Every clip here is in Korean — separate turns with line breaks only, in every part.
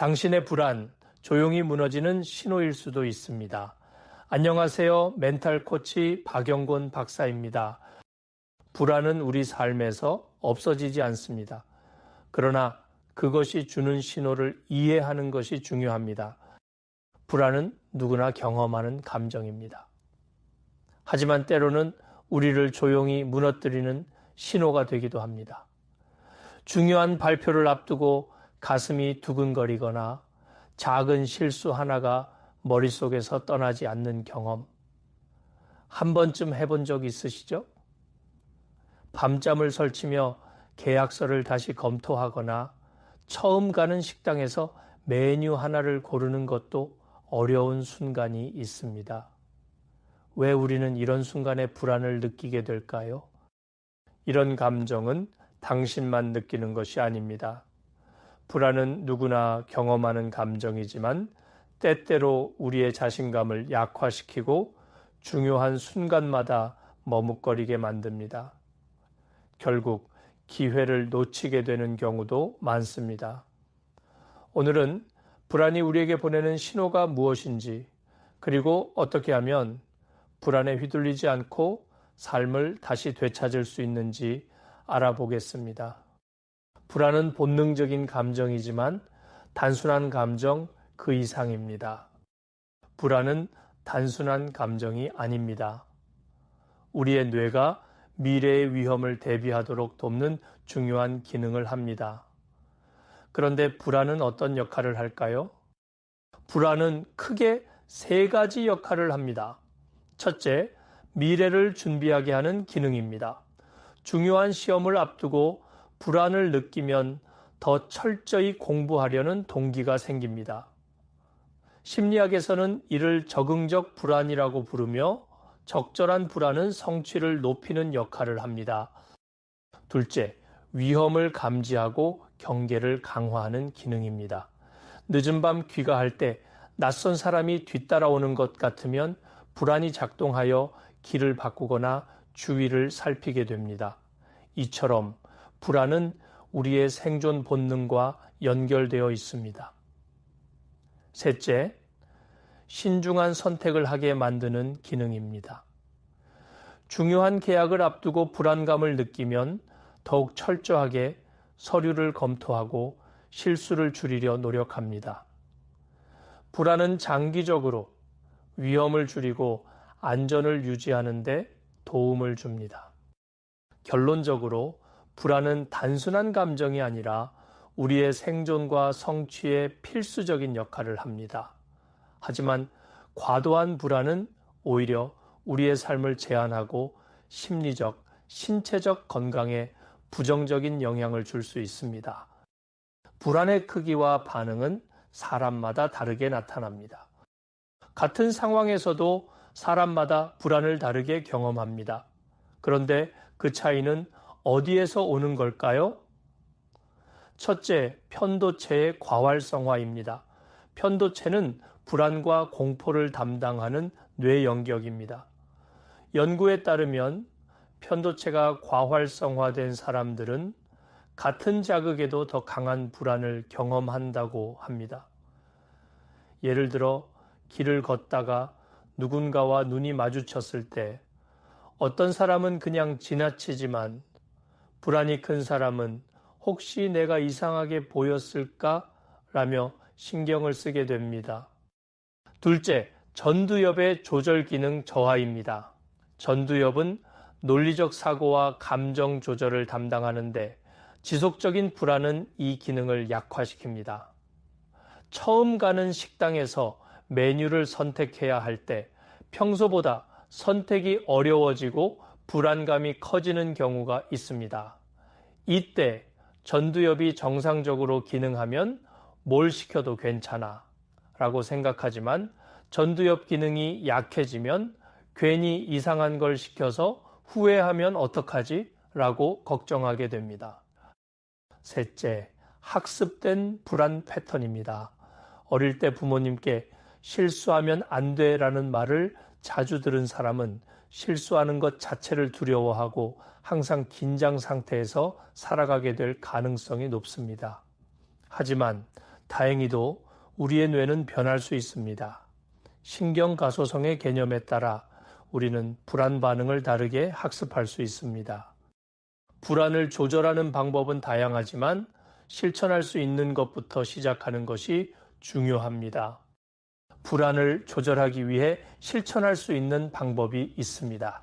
당신의 불안, 조용히 무너지는 신호일 수도 있습니다. 안녕하세요. 멘탈 코치 박영곤 박사입니다. 불안은 우리 삶에서 없어지지 않습니다. 그러나 그것이 주는 신호를 이해하는 것이 중요합니다. 불안은 누구나 경험하는 감정입니다. 하지만 때로는 우리를 조용히 무너뜨리는 신호가 되기도 합니다. 중요한 발표를 앞두고 가슴이 두근거리거나 작은 실수 하나가 머릿속에서 떠나지 않는 경험. 한 번쯤 해본 적 있으시죠? 밤잠을 설치며 계약서를 다시 검토하거나 처음 가는 식당에서 메뉴 하나를 고르는 것도 어려운 순간이 있습니다. 왜 우리는 이런 순간에 불안을 느끼게 될까요? 이런 감정은 당신만 느끼는 것이 아닙니다. 불안은 누구나 경험하는 감정이지만 때때로 우리의 자신감을 약화시키고 중요한 순간마다 머뭇거리게 만듭니다. 결국 기회를 놓치게 되는 경우도 많습니다. 오늘은 불안이 우리에게 보내는 신호가 무엇인지, 그리고 어떻게 하면 불안에 휘둘리지 않고 삶을 다시 되찾을 수 있는지 알아보겠습니다. 불안은 본능적인 감정이지만 단순한 감정 그 이상입니다. 불안은 단순한 감정이 아닙니다. 우리의 뇌가 미래의 위험을 대비하도록 돕는 중요한 기능을 합니다. 그런데 불안은 어떤 역할을 할까요? 불안은 크게 세 가지 역할을 합니다. 첫째, 미래를 준비하게 하는 기능입니다. 중요한 시험을 앞두고 불안을 느끼면 더 철저히 공부하려는 동기가 생깁니다. 심리학에서는 이를 적응적 불안이라고 부르며 적절한 불안은 성취를 높이는 역할을 합니다. 둘째, 위험을 감지하고 경계를 강화하는 기능입니다. 늦은 밤 귀가할 때 낯선 사람이 뒤따라오는 것 같으면 불안이 작동하여 길을 바꾸거나 주위를 살피게 됩니다. 이처럼 불안은 우리의 생존 본능과 연결되어 있습니다. 셋째, 신중한 선택을 하게 만드는 기능입니다. 중요한 계약을 앞두고 불안감을 느끼면 더욱 철저하게 서류를 검토하고 실수를 줄이려 노력합니다. 불안은 장기적으로 위험을 줄이고 안전을 유지하는데 도움을 줍니다. 결론적으로 불안은 단순한 감정이 아니라 우리의 생존과 성취에 필수적인 역할을 합니다. 하지만 과도한 불안은 오히려 우리의 삶을 제한하고 심리적, 신체적 건강에 부정적인 영향을 줄 수 있습니다. 불안의 크기와 반응은 사람마다 다르게 나타납니다. 같은 상황에서도 사람마다 불안을 다르게 경험합니다. 그런데 그 차이는 어디에서 오는 걸까요? 첫째, 편도체의 과활성화입니다. 편도체는 불안과 공포를 담당하는 뇌 영역입니다. 연구에 따르면 편도체가 과활성화된 사람들은 같은 자극에도 더 강한 불안을 경험한다고 합니다. 예를 들어 길을 걷다가 누군가와 눈이 마주쳤을 때 어떤 사람은 그냥 지나치지만 불안이 큰 사람은 혹시 내가 이상하게 보였을까? 라며 신경을 쓰게 됩니다. 둘째, 전두엽의 조절 기능 저하입니다. 전두엽은 논리적 사고와 감정 조절을 담당하는데 지속적인 불안은 이 기능을 약화시킵니다. 처음 가는 식당에서 메뉴를 선택해야 할 때 평소보다 선택이 어려워지고 불안감이 커지는 경우가 있습니다. 이때 전두엽이 정상적으로 기능하면 뭘 시켜도 괜찮아 라고 생각하지만 전두엽 기능이 약해지면 괜히 이상한 걸 시켜서 후회하면 어떡하지? 라고 걱정하게 됩니다. 셋째, 학습된 불안 패턴입니다. 어릴 때 부모님께 실수하면 안 돼 라는 말을 자주 들은 사람은 실수하는 것 자체를 두려워하고 항상 긴장 상태에서 살아가게 될 가능성이 높습니다. 하지만 다행히도 우리의 뇌는 변할 수 있습니다. 신경가소성의 개념에 따라 우리는 불안 반응을 다르게 학습할 수 있습니다. 불안을 조절하는 방법은 다양하지만 실천할 수 있는 것부터 시작하는 것이 중요합니다. 불안을 조절하기 위해 실천할 수 있는 방법이 있습니다.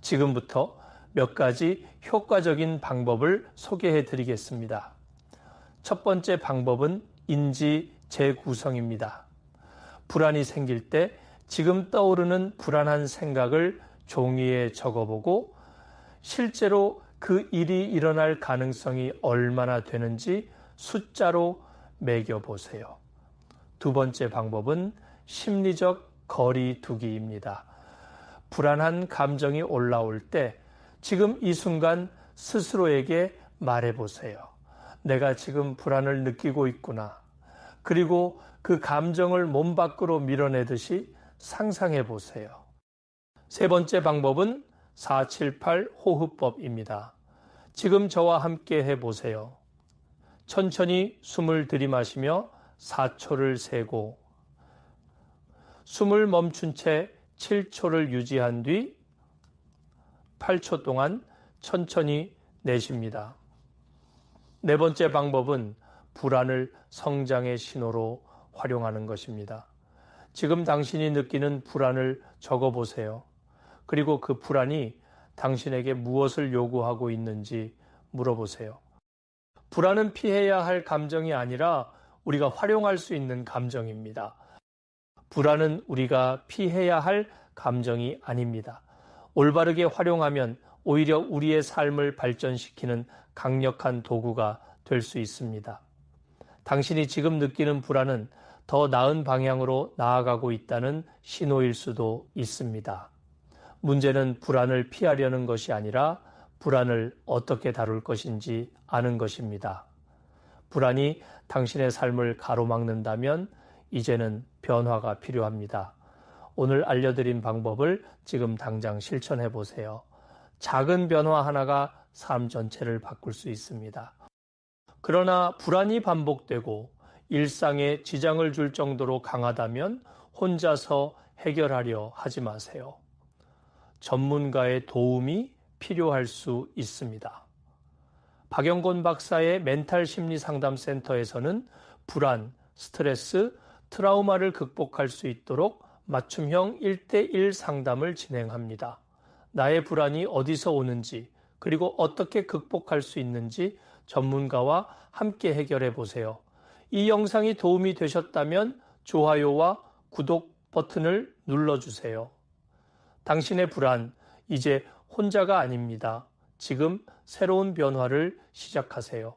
지금부터 몇 가지 효과적인 방법을 소개해 드리겠습니다. 첫 번째 방법은 인지 재구성입니다. 불안이 생길 때 지금 떠오르는 불안한 생각을 종이에 적어보고 실제로 그 일이 일어날 가능성이 얼마나 되는지 숫자로 매겨보세요. 두 번째 방법은 심리적 거리 두기입니다. 불안한 감정이 올라올 때 지금 이 순간 스스로에게 말해보세요. 내가 지금 불안을 느끼고 있구나. 그리고 그 감정을 몸 밖으로 밀어내듯이 상상해 보세요. 세 번째 방법은 478 호흡법입니다. 지금 저와 함께 해 보세요. 천천히 숨을 들이마시며 4초를 세고 숨을 멈춘 채 7초를 유지한 뒤 8초 동안 천천히 내쉽니다. 네 번째 방법은 불안을 성장의 신호로 활용하는 것입니다. 지금 당신이 느끼는 불안을 적어 보세요. 그리고 그 불안이 당신에게 무엇을 요구하고 있는지 물어보세요. 불안은 피해야 할 감정이 아니라 우리가 활용할 수 있는 감정입니다. 불안은 우리가 피해야 할 감정이 아닙니다. 올바르게 활용하면 오히려 우리의 삶을 발전시키는 강력한 도구가 될 수 있습니다. 당신이 지금 느끼는 불안은 더 나은 방향으로 나아가고 있다는 신호일 수도 있습니다. 문제는 불안을 피하려는 것이 아니라 불안을 어떻게 다룰 것인지 아는 것입니다. 불안이 당신의 삶을 가로막는다면 이제는 변화가 필요합니다. 오늘 알려드린 방법을 지금 당장 실천해 보세요. 작은 변화 하나가 삶 전체를 바꿀 수 있습니다. 그러나 불안이 반복되고 일상에 지장을 줄 정도로 강하다면 혼자서 해결하려 하지 마세요. 전문가의 도움이 필요할 수 있습니다. 박영곤 박사의 멘탈 심리 상담 센터에서는 불안, 스트레스, 트라우마를 극복할 수 있도록 맞춤형 1대1 상담을 진행합니다. 나의 불안이 어디서 오는지, 그리고 어떻게 극복할 수 있는지 전문가와 함께 해결해 보세요. 이 영상이 도움이 되셨다면 좋아요와 구독 버튼을 눌러주세요. 당신의 불안, 이제 혼자가 아닙니다. 지금 새로운 변화를 시작하세요.